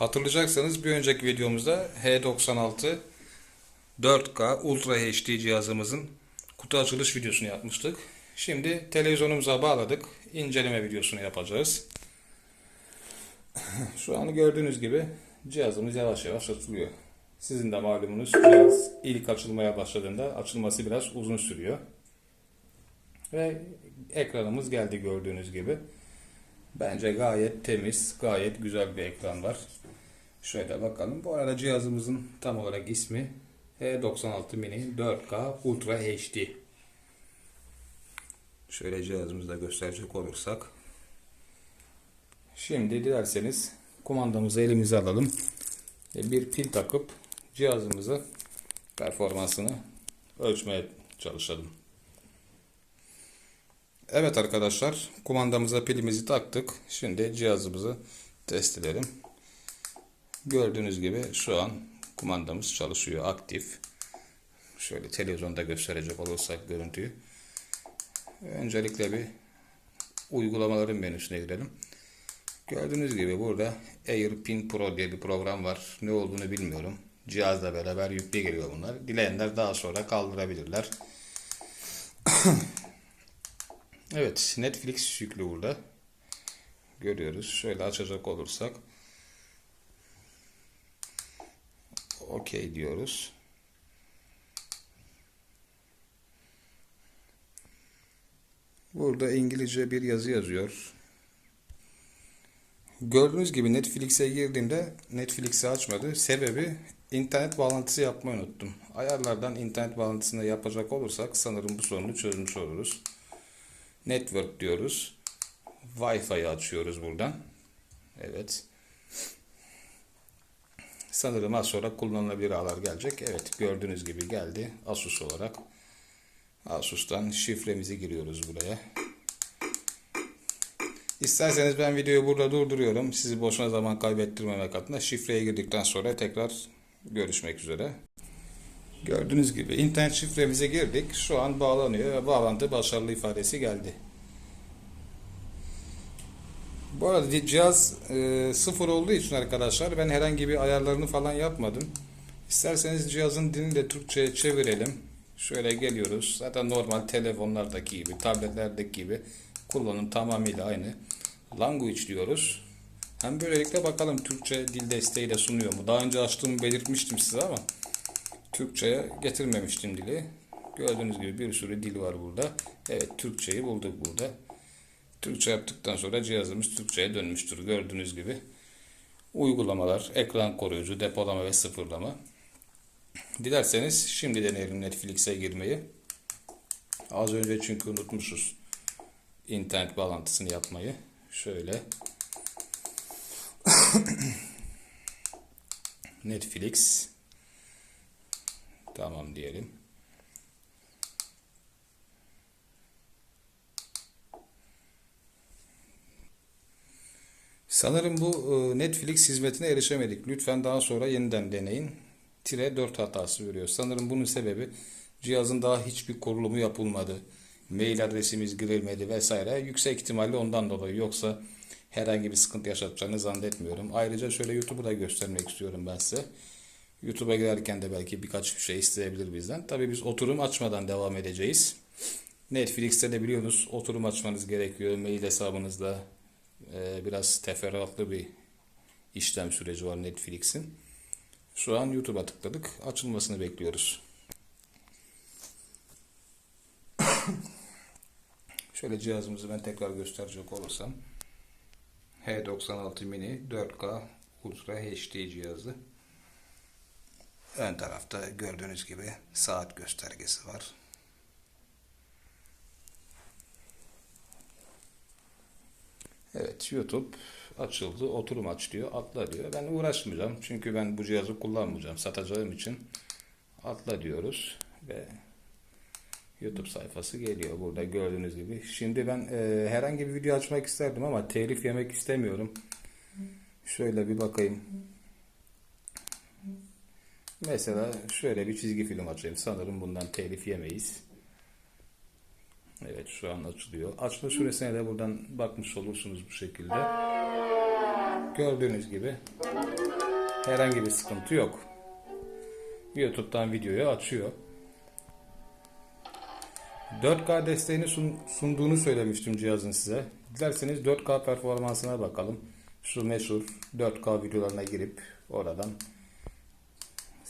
Hatırlayacaksanız bir önceki videomuzda H96 4K Ultra HD cihazımızın kutu açılış videosunu yapmıştık. Şimdi televizyonumuza bağladık. İnceleme videosunu yapacağız. Şu an gördüğünüz gibi cihazımız yavaş yavaş açılıyor. Sizin de malumunuz cihaz ilk açılmaya başladığında açılması biraz uzun sürüyor. Ve ekranımız geldi gördüğünüz gibi. Bence gayet temiz, gayet güzel bir ekran var. Şöyle bakalım. Bu arada cihazımızın tam olarak ismi H96 Mini 4K Ultra HD. Şöyle cihazımızı da gösterecek olursak. Şimdi dilerseniz kumandamızı elimize alalım. Bir pil takıp cihazımızı performansını ölçmeye çalışalım. Evet arkadaşlar kumandamıza pilimizi taktık. Şimdi cihazımızı test edelim. Gördüğünüz gibi şu an kumandamız çalışıyor aktif. Şöyle televizyonda gösterecek olursak görüntüyü. Öncelikle bir uygulamaların menüsüne girelim. Gördüğünüz gibi burada AirPin Pro diye bir program var. Ne olduğunu bilmiyorum. Cihazla beraber yüklü geliyor bunlar. Dileyenler daha sonra kaldırabilirler. Evet, Netflix yüklü burada. Görüyoruz. Şöyle açacak olursak. Okey diyoruz. Burada İngilizce bir yazı yazıyor. Gördüğünüz gibi Netflix'e girdiğimde Netflix'i açmadı. Sebebi internet bağlantısı yapmayı unuttum. Ayarlardan internet bağlantısını yapacak olursak sanırım bu sorunu çözmüş oluruz. Network diyoruz. Wi-Fi'yi açıyoruz buradan. Evet. Sanırım az sonra kullanılabilir ağlar gelecek. Evet gördüğünüz gibi geldi. Asus olarak. Asus'tan şifremizi giriyoruz buraya. İsterseniz ben videoyu burada durduruyorum. Sizi boşuna zaman kaybettirmemek adına şifreye girdikten sonra tekrar görüşmek üzere. Gördüğünüz gibi internet şifremize girdik. Şu an bağlanıyor bağlantı başarılı ifadesi geldi. Bu arada cihaz e, sıfır olduğu için arkadaşlar ben herhangi bir ayarlarını falan yapmadım. İsterseniz cihazın dilini de Türkçe'ye çevirelim. Şöyle geliyoruz. Zaten normal telefonlardaki gibi, tabletlerdeki gibi kullanım tamamıyla aynı. Language diyoruz. Hem böylelikle bakalım Türkçe dil desteği de sunuyor mu? Daha önce açtığımı belirtmiştim size ama Türkçe'ye getirmemiştim dili. Gördüğünüz gibi bir sürü dil var burada. Evet Türkçeyi bulduk burada. Türkçe yaptıktan sonra cihazımız Türkçe'ye dönmüştür. Gördüğünüz gibi uygulamalar, ekran koruyucu, depolama ve sıfırlama. Dilerseniz şimdi deneyelim Netflix'e girmeyi. Az önce çünkü unutmuşuz internet bağlantısını yapmayı. Şöyle Netflix Tamam diyelim. Sanırım bu e, Netflix hizmetine erişemedik. Lütfen daha sonra yeniden deneyin. Tire 4 hatası veriyor. Sanırım bunun sebebi cihazın daha hiçbir kurulumu yapılmadı. Mail adresimiz girilmedi vesaire. Yüksek ihtimalle ondan dolayı. Yoksa herhangi bir sıkıntı yaşatacağını zannetmiyorum. Ayrıca şöyle YouTube'u da göstermek istiyorum ben size. YouTube'a girerken de belki birkaç bir şey isteyebilir bizden. Tabii biz oturum açmadan devam edeceğiz. Netflix'te de biliyorsunuz oturum açmanız gerekiyor. Mail hesabınızda e, biraz teferruatlı bir işlem süreci var Netflix'in. Şu an YouTube'a tıkladık. Açılmasını bekliyoruz. Şöyle cihazımızı ben tekrar gösterecek olursam. H96 Mini 4K Ultra HD cihazı. Ön tarafta gördüğünüz gibi saat göstergesi var. Evet YouTube açıldı. Oturum aç diyor. Atla diyor. Ben uğraşmayacağım. Çünkü ben bu cihazı kullanmayacağım. Satacağım için atla diyoruz. Ve YouTube sayfası geliyor burada gördüğünüz gibi. Şimdi ben e, herhangi bir video açmak isterdim ama telif yemek istemiyorum. Şöyle bir bakayım. Mesela şöyle bir çizgi film açayım. Sanırım bundan telif yemeyiz. Evet şu an açılıyor. Açma süresine de buradan bakmış olursunuz bu şekilde. Gördüğünüz gibi Herhangi bir sıkıntı yok. YouTube'dan videoyu açıyor. 4K desteğini sun- sunduğunu söylemiştim cihazın size. Dilerseniz 4K performansına bakalım. Şu meşhur 4K videolarına girip oradan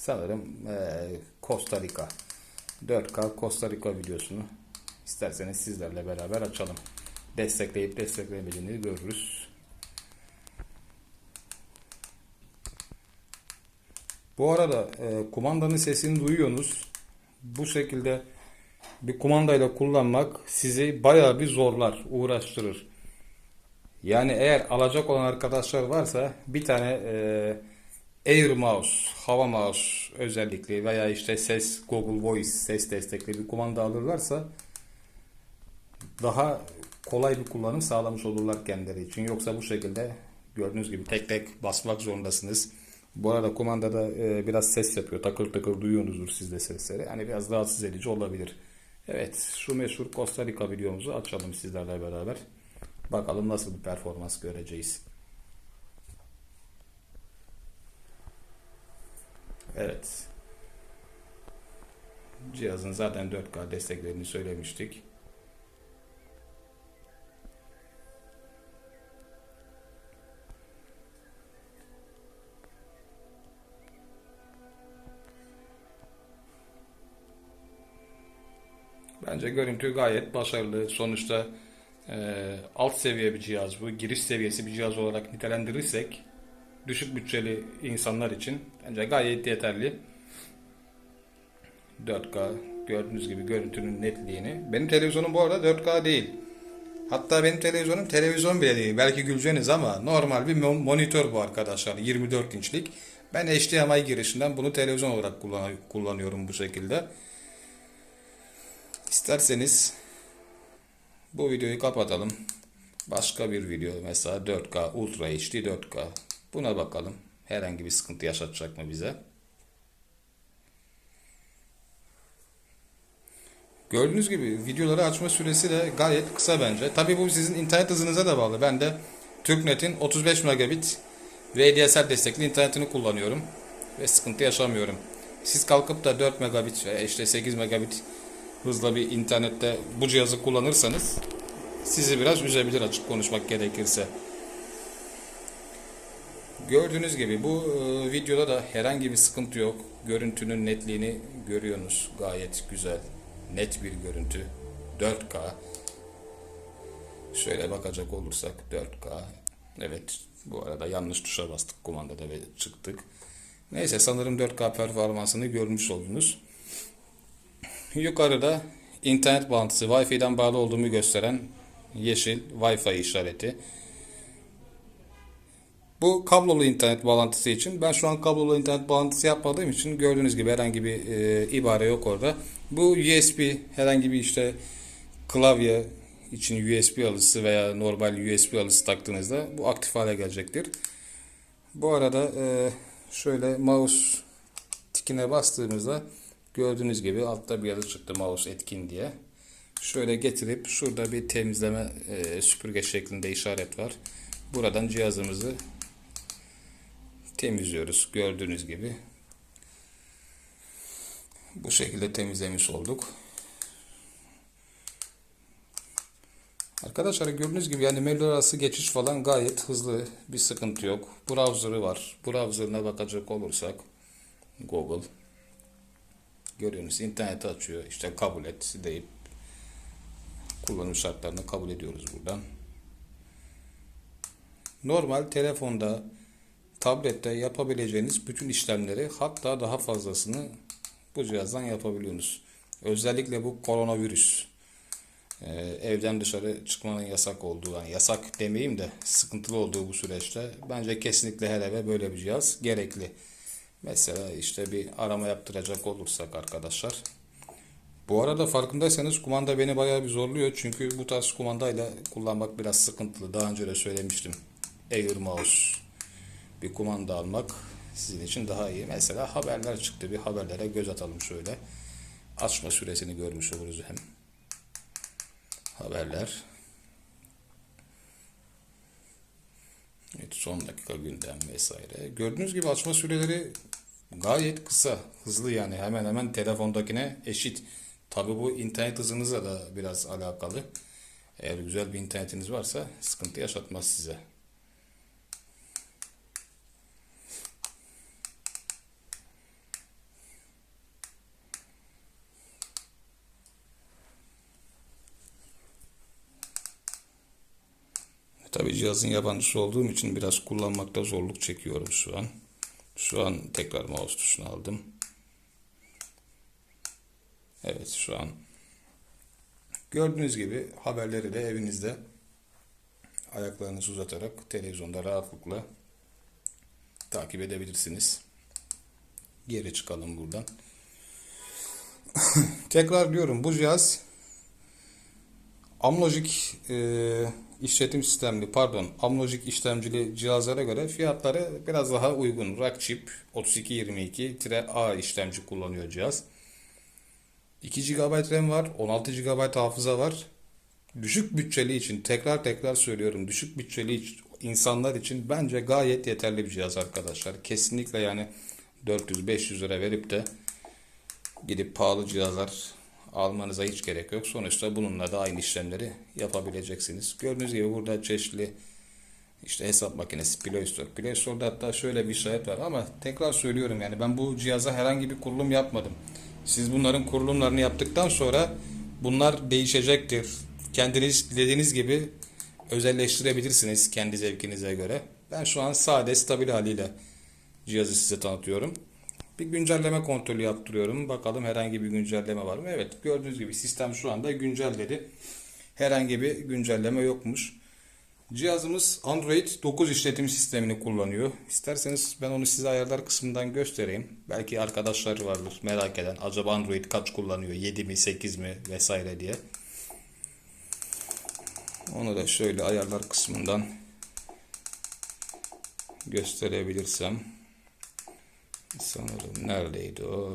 sanırım eee Costa Rica 4K Costa Rica videosunu isterseniz sizlerle beraber açalım. Destekleyip desteklemediğini görürüz. Bu arada e, kumandanın sesini duyuyorsunuz. Bu şekilde bir kumandayla kullanmak sizi bayağı bir zorlar, uğraştırır. Yani eğer alacak olan arkadaşlar varsa bir tane e, Air Mouse, hava mouse özellikle veya işte ses Google Voice ses destekli bir kumanda alırlarsa daha kolay bir kullanım sağlamış olurlar kendileri için. Yoksa bu şekilde gördüğünüz gibi tek tek basmak zorundasınız. Bu arada kumandada e, biraz ses yapıyor. Takır takır duyuyorsunuzdur siz de sesleri. Hani biraz rahatsız edici olabilir. Evet şu meşhur Costa Rica videomuzu açalım sizlerle beraber. Bakalım nasıl bir performans göreceğiz. Evet. Cihazın zaten 4K desteklerini söylemiştik. Bence görüntü gayet başarılı. Sonuçta e, alt seviye bir cihaz bu. Giriş seviyesi bir cihaz olarak nitelendirirsek düşük bütçeli insanlar için bence gayet yeterli. 4K gördüğünüz gibi görüntünün netliğini. Benim televizyonum bu arada 4K değil. Hatta benim televizyonum televizyon bile değil. Belki güleceğiniz ama normal bir mon- monitör bu arkadaşlar. 24 inçlik. Ben HDMI girişinden bunu televizyon olarak kullan- kullanıyorum bu şekilde. İsterseniz bu videoyu kapatalım. Başka bir video mesela 4K Ultra HD 4K. Buna bakalım. Herhangi bir sıkıntı yaşatacak mı bize? Gördüğünüz gibi videoları açma süresi de gayet kısa bence. Tabii bu sizin internet hızınıza da bağlı. Ben de TürkNet'in 35 megabit VDSL destekli internetini kullanıyorum ve sıkıntı yaşamıyorum. Siz kalkıp da 4 megabit ve işte 8 megabit hızla bir internette bu cihazı kullanırsanız sizi biraz üzebilir açık konuşmak gerekirse. Gördüğünüz gibi bu e, videoda da herhangi bir sıkıntı yok. Görüntünün netliğini görüyorsunuz. Gayet güzel. Net bir görüntü. 4K. Şöyle bakacak olursak 4K. Evet bu arada yanlış tuşa bastık kumandada ve çıktık. Neyse sanırım 4K performansını görmüş oldunuz. Yukarıda internet bağlantısı Wi-Fi'den bağlı olduğumu gösteren yeşil Wi-Fi işareti. Bu kablolu internet bağlantısı için ben şu an kablolu internet bağlantısı yapmadığım için gördüğünüz gibi herhangi bir e, ibare yok orada. Bu USB herhangi bir işte klavye için USB alısı veya normal USB alısı taktığınızda bu aktif hale gelecektir. Bu arada e, şöyle mouse tikine bastığımızda gördüğünüz gibi altta bir yazı çıktı mouse etkin diye. Şöyle getirip şurada bir temizleme e, süpürge şeklinde işaret var. Buradan cihazımızı temizliyoruz gördüğünüz gibi. Bu şekilde temizlemiş olduk. Arkadaşlar gördüğünüz gibi yani mail arası geçiş falan gayet hızlı bir sıkıntı yok. Browser'ı var. Browser'ına bakacak olursak Google görüyorsunuz interneti açıyor. İşte kabul et deyip kullanım şartlarını kabul ediyoruz buradan. Normal telefonda, tablette yapabileceğiniz bütün işlemleri hatta daha fazlasını bu cihazdan yapabiliyorsunuz. Özellikle bu koronavirüs e, evden dışarı çıkmanın yasak olduğu, yani yasak demeyeyim de sıkıntılı olduğu bu süreçte bence kesinlikle her eve böyle bir cihaz gerekli. Mesela işte bir arama yaptıracak olursak arkadaşlar. Bu arada farkındaysanız kumanda beni bayağı bir zorluyor. Çünkü bu tarz kumandayla kullanmak biraz sıkıntılı. Daha önce de söylemiştim. Air Mouse bir kumanda almak sizin için daha iyi. Mesela haberler çıktı. Bir haberlere göz atalım şöyle. Açma süresini görmüş oluruz hem. Haberler. Evet, son dakika gündem vesaire. Gördüğünüz gibi açma süreleri gayet kısa, hızlı yani hemen hemen telefondakine eşit. Tabi bu internet hızınızla da biraz alakalı. Eğer güzel bir internetiniz varsa sıkıntı yaşatmaz size. Tabii cihazın yabancısı olduğum için biraz kullanmakta zorluk çekiyorum şu an. Şu an tekrar mouse tuşunu aldım. Evet şu an gördüğünüz gibi haberleri de evinizde ayaklarınızı uzatarak televizyonda rahatlıkla takip edebilirsiniz. Geri çıkalım buradan. Tekrar diyorum bu cihaz Amlogic e, işletim sistemli pardon Amlogic işlemcili cihazlara göre fiyatları biraz daha uygun. Rockchip 3222-A işlemci kullanıyor cihaz. 2 GB RAM var, 16 GB hafıza var. Düşük bütçeli için tekrar tekrar söylüyorum. Düşük bütçeli insanlar için bence gayet yeterli bir cihaz arkadaşlar. Kesinlikle yani 400-500 lira verip de gidip pahalı cihazlar almanıza hiç gerek yok. Sonuçta bununla da aynı işlemleri yapabileceksiniz. Gördüğünüz gibi burada çeşitli işte hesap makinesi, Play Store. Play Store'da hatta şöyle bir işaret var ama tekrar söylüyorum yani ben bu cihaza herhangi bir kurulum yapmadım. Siz bunların kurulumlarını yaptıktan sonra bunlar değişecektir. Kendiniz dilediğiniz gibi özelleştirebilirsiniz kendi zevkinize göre. Ben şu an sade, stabil haliyle cihazı size tanıtıyorum. Bir güncelleme kontrolü yaptırıyorum. Bakalım herhangi bir güncelleme var mı? Evet gördüğünüz gibi sistem şu anda güncelledi. Herhangi bir güncelleme yokmuş. Cihazımız Android 9 işletim sistemini kullanıyor. İsterseniz ben onu size ayarlar kısmından göstereyim. Belki arkadaşlar vardır merak eden. Acaba Android kaç kullanıyor? 7 mi 8 mi vesaire diye. Onu da şöyle ayarlar kısmından gösterebilirsem. Sanırım neredeydi o?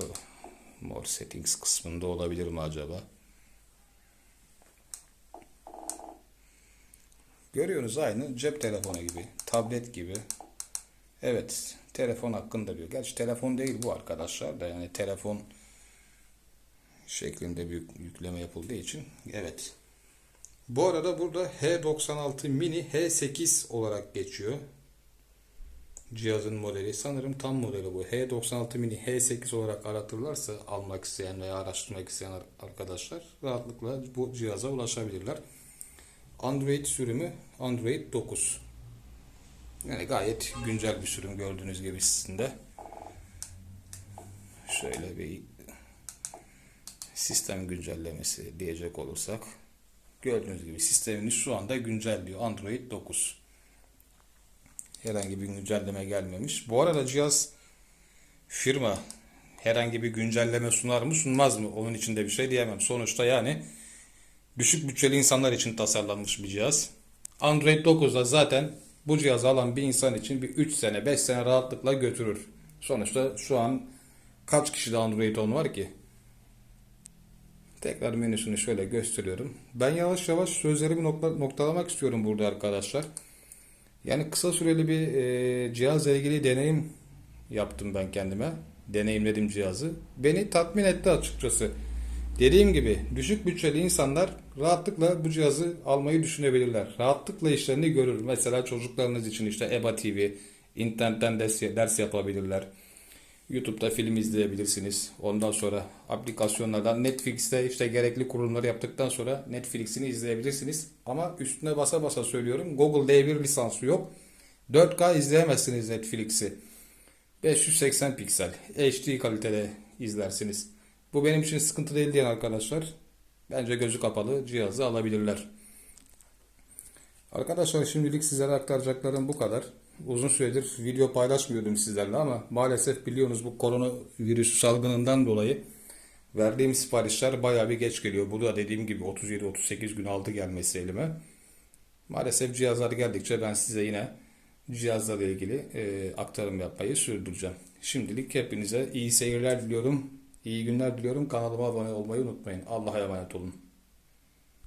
More settings kısmında olabilir mi acaba? Görüyorsunuz aynı cep telefonu gibi, tablet gibi. Evet, telefon hakkında diyor. Gerçi telefon değil bu arkadaşlar da yani telefon şeklinde bir yükleme yapıldığı için. Evet. Bu arada burada H96 Mini H8 olarak geçiyor. Cihazın modeli. Sanırım tam modeli bu. H96 Mini H8 olarak aratırlarsa almak isteyen veya araştırmak isteyen arkadaşlar rahatlıkla bu cihaza ulaşabilirler. Android sürümü Android 9. Yani gayet güncel bir sürüm gördüğünüz gibi sizin Şöyle bir sistem güncellemesi diyecek olursak gördüğünüz gibi sisteminiz şu anda güncel diyor Android 9. Herhangi bir güncelleme gelmemiş. Bu arada cihaz firma herhangi bir güncelleme sunar mı sunmaz mı? Onun için de bir şey diyemem. Sonuçta yani düşük bütçeli insanlar için tasarlanmış bir cihaz. Android 9'da zaten bu cihazı alan bir insan için bir 3 sene 5 sene rahatlıkla götürür. Sonuçta şu an kaç kişide Android 10 var ki? Tekrar menüsünü şöyle gösteriyorum. Ben yavaş yavaş sözlerimi nokta, noktalamak istiyorum burada arkadaşlar. Yani kısa süreli bir e, cihazla ilgili deneyim yaptım ben kendime. Deneyimledim cihazı. Beni tatmin etti açıkçası. Dediğim gibi düşük bütçeli insanlar rahatlıkla bu cihazı almayı düşünebilirler. Rahatlıkla işlerini görür. Mesela çocuklarınız için işte EBA TV, internetten ders, ders yapabilirler. YouTube'da film izleyebilirsiniz. Ondan sonra aplikasyonlardan Netflix'te işte gerekli kurulumları yaptıktan sonra Netflix'ini izleyebilirsiniz. Ama üstüne basa basa söylüyorum. Google D1 lisansı yok. 4K izleyemezsiniz Netflix'i. 580 piksel HD kalitede izlersiniz. Bu benim için sıkıntı değil diyen arkadaşlar bence gözü kapalı cihazı alabilirler. Arkadaşlar şimdilik sizlere aktaracaklarım bu kadar. Uzun süredir video paylaşmıyordum sizlerle ama maalesef biliyorsunuz bu koronavirüs salgınından dolayı verdiğim siparişler bayağı bir geç geliyor. Bu da dediğim gibi 37-38 gün aldı gelmesi elime. Maalesef cihazlar geldikçe ben size yine cihazlarla ilgili e, aktarım yapmayı sürdüreceğim. Şimdilik hepinize iyi seyirler diliyorum. İyi günler diliyorum. Kanalıma abone olmayı unutmayın. Allah'a emanet olun.